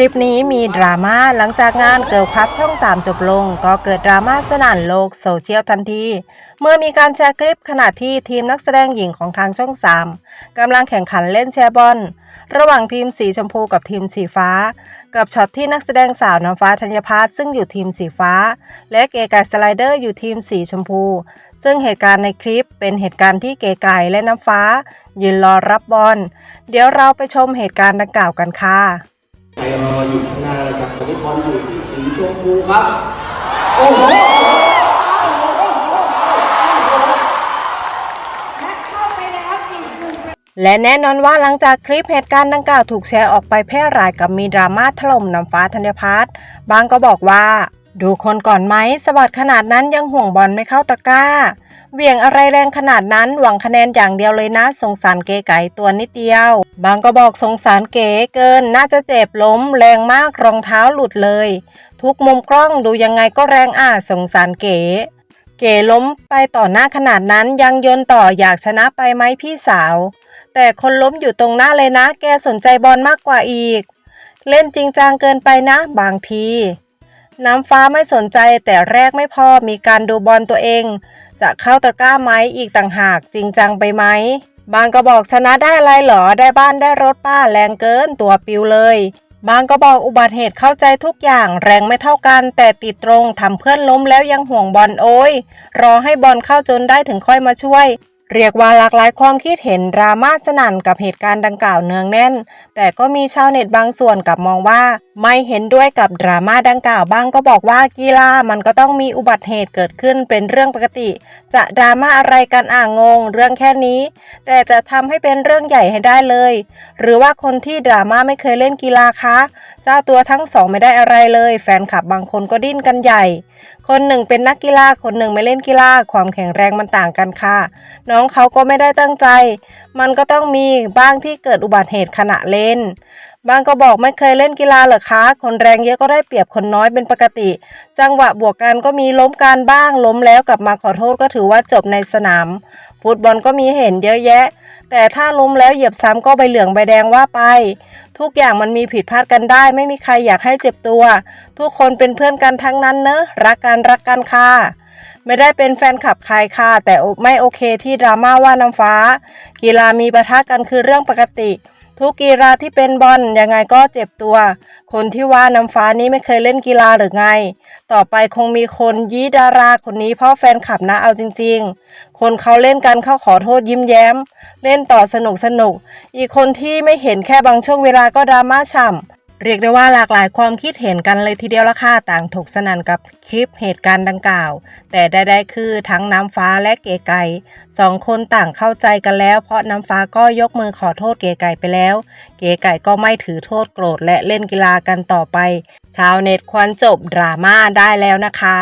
ลิปนี้มีดราม่าหลังจากงานเกิร์ลคลับช่อง 3 จบลง ก็เกิดดราม่าสนั่นโลกโซเชียลทันที เมื่อมีการแชร์คลิปขณะที่ทีมนักแสดงหญิงของทางช่อง 3กำลังแข่งขันเล่นแชร์บอลระหว่างทีมสีชมพูกับทีมสีฟ้า กับช็อตที่นักแสดงสาวน้ำฟ้าธัญพัฒน์ซึ่งอยู่ทีมสีฟ้า และเกไก่สไลเดอร์อยู่ทีมสีชมพู ซึ่งเหตุการณ์ในคลิปเป็นเหตุการณ์ที่เกไก่และน้ำฟ้า ยืนรอรับบอลเดี๋ยวเราไปชมเหตุการณ์ดังกล่าวกันค่ะ ใครรออยู่ข้างหน้าเลยครับตอนนี้บอลอยู่ที่สีชมพูครับ โอ้โหและแล้วอีกหนึ่งและแน่นอนว่าหลังจากคลิปเหตุการณ์ดังกล่าวถูกแชร์ออกไปแพร่หลายกับมีดราม่าถล่มน้ำฟ้าธัญพัฒน์บางก็บอกว่า ดูคนก่อนไหมสวัสดขนาดนั้นยังห่วงบอลไม่เข้าตะกร้าเหวี่ยงอะไรแรงขนาดนั้นหวังคะแนนอย่างเดียวเลยนะ สงสารเก๋ไก่ตัวนิดเดียว บางก็บอกสงสารเก๋เกิน น่าจะเจ็บล้ม แรงมากรองเท้าหลุดเลย ทุกมุมกล้องดูยังไงก็แรงอะสงสารเก๋ เก๋ล้มไปต่อหน้าขนาดนั้นยังยนต่ออยากชนะไปไหมพี่สาว แต่คนล้มอยู่ตรงหน้าเลยนะ แกสนใจบอลมากกว่าอีก เล่นจริงจังเกินไปนะ บางที น้ำฟ้าไม่สนใจแต่แรกไม่พอมีการดูบอลตัวเอง จะเข้าตะกร้าไหมอีกต่างหากจริงจังไปไหม บางก็บอกชนะได้อะไรเหรอได้บ้านได้รถป้าแรงเกินตัวปิวเลย บางก็บอกอุบัติเหตุเข้าใจทุกอย่างแรงไม่เท่ากันแต่ติดตรงทำเพื่อนล้มแล้วยังห่วงบอลโอ้ยรอให้บอลเข้าจนได้ถึงค่อยมาช่วย เรียกว่าหลากหลายความคิดเห็นดราม่าสนั่นกับเหตุการณ์ดังกล่าวเนืองแน่น แต่ก็มีชาวเน็ตบางส่วนกลับมองว่า ไม่เห็นด้วยกับดราม่าดังกล่าวบ้างก็บอกว่ากีฬามันก็ต้องมีอุบัติเหตุเกิดขึ้นเป็นเรื่องปกติ จะดราม่าอะไรกันอ่างงงเรื่องแค่นี้ แต่จะทำให้เป็นเรื่องใหญ่ให้ได้เลย หรือว่าคนที่ดราม่าไม่เคยเล่นกีฬาคะ จ้าตัวทั้งสองไม่ได้อะไรเลย แฟนคลับบางคนก็ดิ้นกันใหญ่ คนหนึ่งเป็นนักกีฬาคนหนึ่งไม่เล่นกีฬาความแข็งแรงมันต่างกันค่ะ น้องเขาก็ไม่ได้ตั้งใจ มันก็ต้องมีบ้างที่เกิดอุบัติเหตุขณะเล่นบางก็บอกไม่เคยเล่นกีฬาเหรอคะ คนแรงเยอะก็ได้เปรียบคนน้อยเป็นปกติ จังหวะบวกกันก็มีล้มการบ้างล้มแล้วกลับมาขอโทษก็ถือว่าจบในสนาม ฟุตบอลก็มีเห็นเยอะแยะ แต่ถ้าล้มแล้วเหยียบซ้ำก็ใบเหลืองใบแดงว่าไป ทุกอย่างมันมีผิดพลาดกันได้ ไม่มีใครอยากให้เจ็บตัว ทุกคนเป็นเพื่อนกันทั้งนั้นเนอะรักกันรักกันค่ะไม่ได้เป็นแฟนคลับใครค่ะแต่ไม่โอเคที่ดราม่าว่าน้ำฟ้า กีฬามีประทะกันคือเรื่องปกติ ทุกกีฬาที่เป็นบอลยังไงก็เจ็บตัว คนที่ว่าน้ำฟ้านี้ไม่เคยเล่นกีฬาหรือไง ต่อไปคงมีคนยี้ดาราคนนี้เพราะแฟนคลับนะเอาจริง ๆ คนเขาเล่นกันเขาขอโทษยิ้มแย้ม เล่นต่อสนุกสนุก อีกคนที่ไม่เห็นแค่บางช่วงเวลาก็ดราม่าฉ่ำ เรียกได้ว่าหลากหลายความคิดเห็นกันเลยทีเดียวละค่ะต่างถกสนันกับคลิปเหตุการณ์ดังกล่าว แต่ได้คือทั้งน้ำฟ้าและเก๋ไก่สองคนต่างเข้าใจกันแล้ว เพราะน้ำฟ้าก็ยกมือขอโทษเก๋ไก่ไปแล้ว เก๋ไก่ก็ไม่ถือโทษโกรธและเล่นกีฬากันต่อไป ชาวเน็ตควรจบดราม่าได้แล้วนะคะ